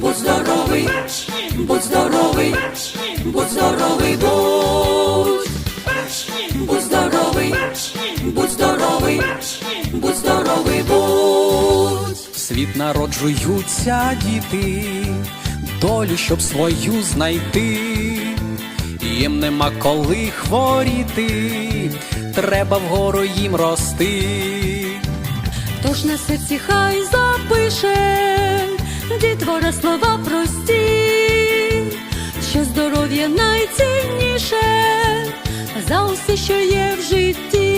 Будь здоровий, будь здоровий, будь здоровий, будь, будь здоровий, будь здоровий, будь здоровий, будь. В світ народжуються діти, долю, щоб свою знайти. Їм нема коли хворіти, треба вгору їм рости. Тож на серці хай найцінніше за усе, що є в житті.